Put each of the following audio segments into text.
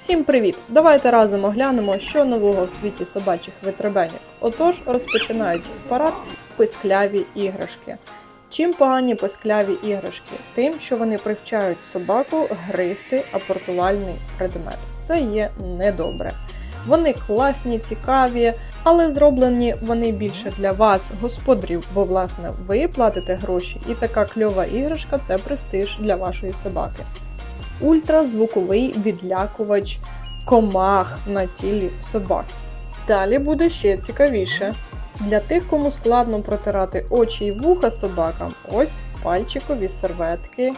Всім привіт! Давайте разом оглянемо, що нового в світі собачих витребеньок. Отож, розпочинають парад пискляві іграшки. Чим погані пискляві іграшки? Тим, що вони привчають собаку гризти апортувальний предмет. Це є недобре. Вони класні, цікаві, але зроблені вони більше для вас, господарів, бо власне ви платите гроші, і така кльова іграшка це престиж для вашої собаки ультразвуковий відлякувач комах на тілі собак. Далі буде ще цікавіше. Для тих, кому складно протирати очі й вуха собакам, ось пальчикові серветки.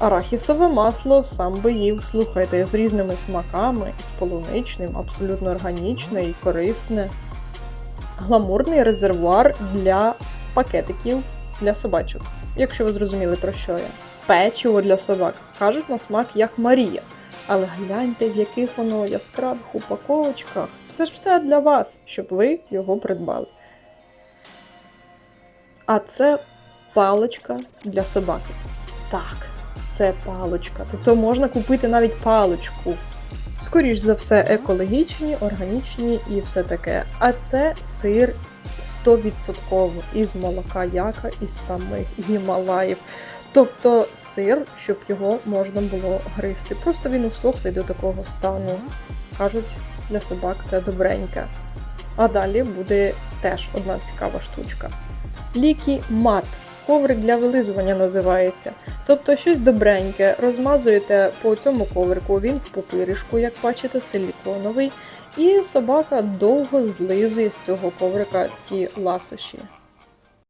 Арахісове масло сам би їв, слухайте, з різними смаками, з полуничним, абсолютно органічне і корисне. Гламурний резервуар для пакетиків для собачок, якщо ви зрозуміли про що я печиво для собак. Кажуть на смак як Марія. Але гляньте, в яких воно яскравих упаковочках. Це ж все для вас, щоб ви його придбали. А це паличка для собаки. Так, це паличка. Тобто можна купити навіть паличку. Скоріш за все, екологічні, органічні і все таке. А це сир 100% із молока яка, із самих Гімалаїв. Тобто сир, щоб його можна було гризти. Просто він усохлий до такого стану. Кажуть, для собак це добреньке. А далі буде теж одна цікава штучка. Лікі мат. Коврик для вилизування називається. Тобто щось добреньке, розмазуєте по цьому коврику, він в пупиришку, як бачите, силіконовий, і собака довго злизує з цього коврика ті ласощі.